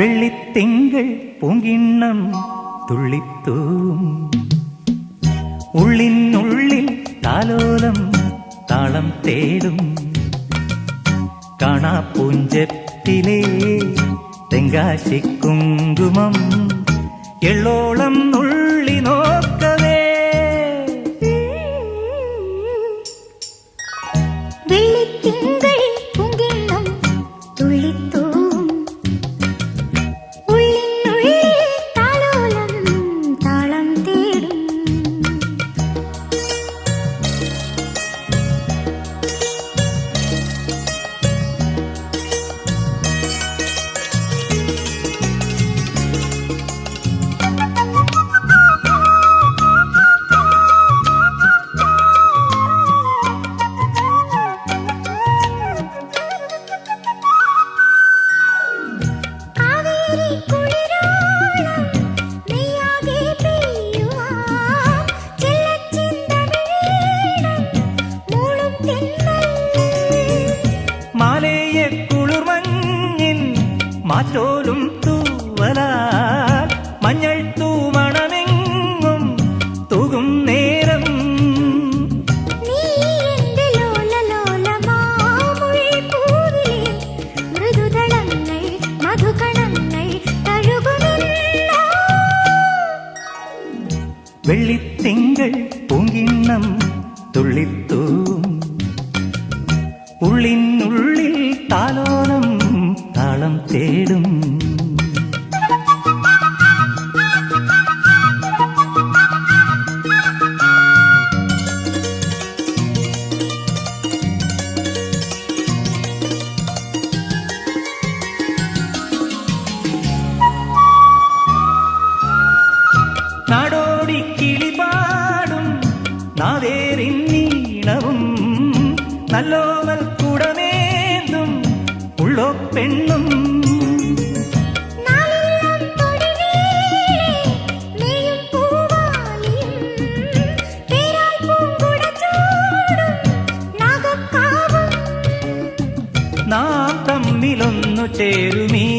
வெள்ளித்திங்கள் பூங்கிண்ணம் துள்ளித்தூம் உள்ளின் உள்ளில் தாலோலம் தாளம் தேடும். காணா பூஞ்சத்திலே தெங்காசி குங்குமம் മാറ്റോലും തൂവല മഞ്ഞൾ തൂമണമെങ്ങും തൂകും നേരം. വെള്ളിത്തിങ്കൾ പൊങ്കിണ്ണം തുള്ളിത്തൂ ഉള്ളിൻ താളം തേടും. നാടോടി കിളിപാടും നാവേറിൻ നീളവും നല്ലോ பெண்ணும் நாளெல்லாம் தொடுநீளே மேயும் பூவாலியும் பேரால் பூங்குடச்சூடும் நாகக்காவும் നാം തമ്മിലൊന്നു ചേരുമീയാമങ്ങളിൽ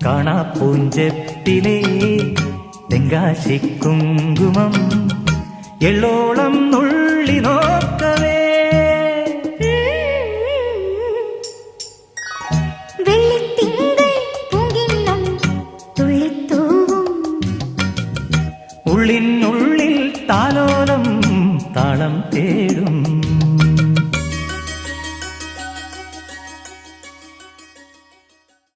കാണാ പൂഞ്ചെത്തിലേ തെങ്കാശി കുങ്കുമം എള്ളോളം നുള്ളി നോക്കവേ ഉള്ളിനുള്ളിൽ താലോലം താളം തേടും